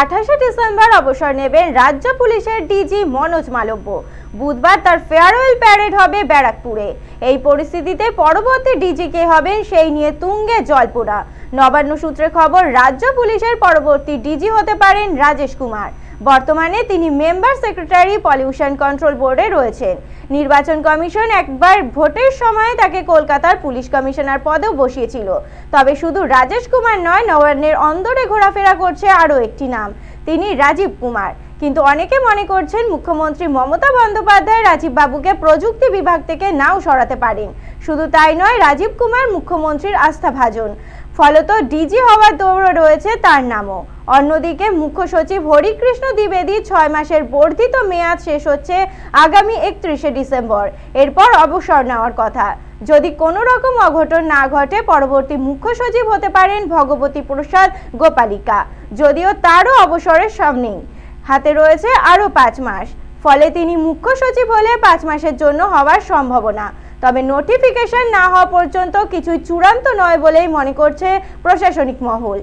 আঠাশে ডিসেম্বর অবসর নেবেন রাজ্য পুলিশের ডিজি মনোজ মালব্য। বুধবার তার ফেয়ারওয়েল প্যারেড হবে ব্যারাকপুরে। এই পরিস্থিতিতে পরবর্তী ডিজি কে হবেন সেই নিয়ে তুঙ্গে জলপোড়া নবান্ন সূত্রে খবর, রাজ্য পুলিশের পরবর্তী ডিজি হতে পারেন রাজেশ কুমার। বর্তমানে তিনি মেম্বার সেক্রেটারি পলিউশন কন্ট্রোল বোর্ডে রয়েছেন। নির্বাচন কমিশন একবার ভোটের সময় তাকে কলকাতার পুলিশ কমিশনার পদেও বসিয়েছিল। তবে শুধু রাজেশ কুমার নয়, নবান্নের অন্দরে ঘোরাফেরা করছে আরও একটি নাম, তিনি রাজীব কুমার। কিন্তু অনেকে মনে করছেন মুখ্যমন্ত্রী মমতা বন্দ্যোপাধ্যায় রাজীব বাবুকে প্রযুক্তি বিভাগ থেকে নাও সরাতে পারেন। শুধু তাই নয়, রাজীব কুমার মুখ্যমন্ত্রীর আস্থাভাজন ফলত ডিজি হওয়ার দৌড় রয়েছে তার নামও। অন্যদিকে মুখ্য সচিব হরিকৃষ্ণ দ্বিবেদী ছয় মাসের বর্ধিত মেয়াদ শেষ হচ্ছে আগামী একত্রিশে ডিসেম্বর। এরপর অবসর নেওয়ার কথা। যদি কোনো রকম অঘটন না ঘটে, পরবর্তী মুখ্য সচিব হতে পারেন ভগবতী প্রসাদ গোপালিকা। যদিও তারও অবসরের সামনেই হাতে রয়েছে আরও পাঁচ মাস। ফলে তিনি মুখ্য সচিব হলে পাঁচ মাসের জন্য হওয়ার সম্ভাবনা। তবে নোটিফিকেশন না হওয়া পর্যন্ত কিছুই চূড়ান্ত নয় বলেই মনে করছে প্রশাসনিক মহল।